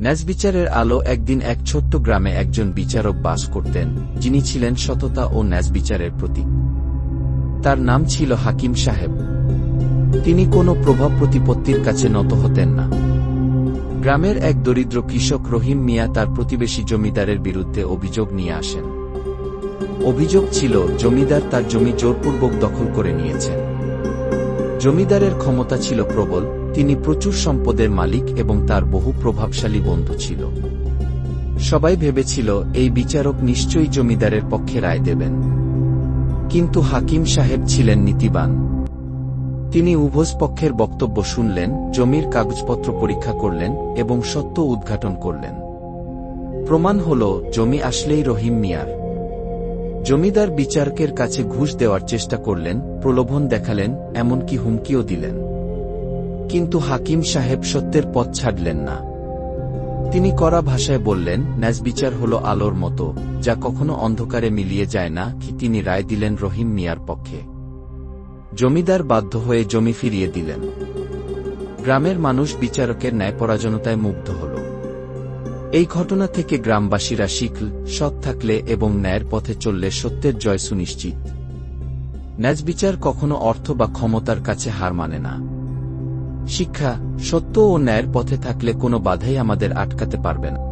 ন্যাজবিচারের আলো একদিন এক ছোট্ট গ্রামে একজন বিচারক বাস করতেন, যিনি ছিলেন সততা ও ন্যাজবিচারের প্রতীক। তার নাম ছিল হাকিম সাহেব। তিনি কোনো প্রভাব প্রতিপত্তির কাছে নত হতেন না। গ্রামের এক দরিদ্র কৃষক রহিম মিয়া তার প্রতিবেশী জমিদারের বিরুদ্ধে অভিযোগ নিয়ে আসেন। অভিযোগ ছিল, জমিদার তার জমি জোরপূর্বক দখল করে নিয়েছেন। জমিদারের ক্ষমতা ছিল প্রবল তিনি প্রচুর সম্পদের মালিক এবং তার বহু প্রভাবশালী বন্ধু ছিল। সবাই ভেবেছিল, এই বিচারক নিশ্চয়ই জমিদারের পক্ষে রায় দেবেন। কিন্তু হাকিম সাহেব ছিলেন নীতিবান। তিনি উভয় পক্ষের বক্তব্য শুনলেন, জমির কাগজপত্র পরীক্ষা করলেন এবং সত্য উদ্ঘাটন করলেন। প্রমাণ হল, জমি আসলেই রহিম মিয়ার। জমিদার বিচারকের কাছে ঘুষ দেওয়ার চেষ্টা করলেন, প্রলোভন দেখালেন, এমনকি হুমকিও দিলেন। কিন্তু হাকিম সাহেব সত্যের পথ ছাড়লেন না। তিনি কড়া ভাষায় বললেন ন্যাজবিচার হল আলোর মতো, যা কখনো অন্ধকারে মিলিয়ে যায় না, কি তিনি রায় দিলেন রহিম মিয়ার পক্ষে। জমিদার বাধ্য হয়ে জমি ফিরিয়ে দিলেন। গ্রামের মানুষ বিচারকের ন্যায়পরাজনতায় মুগ্ধ হল। এই ঘটনা থেকে গ্রামবাসীরা শিখল, সৎ থাকলে এবং ন্যায়ের পথে চললে সত্যের জয় সুনিশ্চিত। ন্যাজবিচার কখনো অর্থ বা ক্ষমতার কাছে হার মানে না। শিক্ষা সত্য ও ন্যায়ের পথে থাকলে কোনো বাধাই আমাদের আটকাতে পারবে না।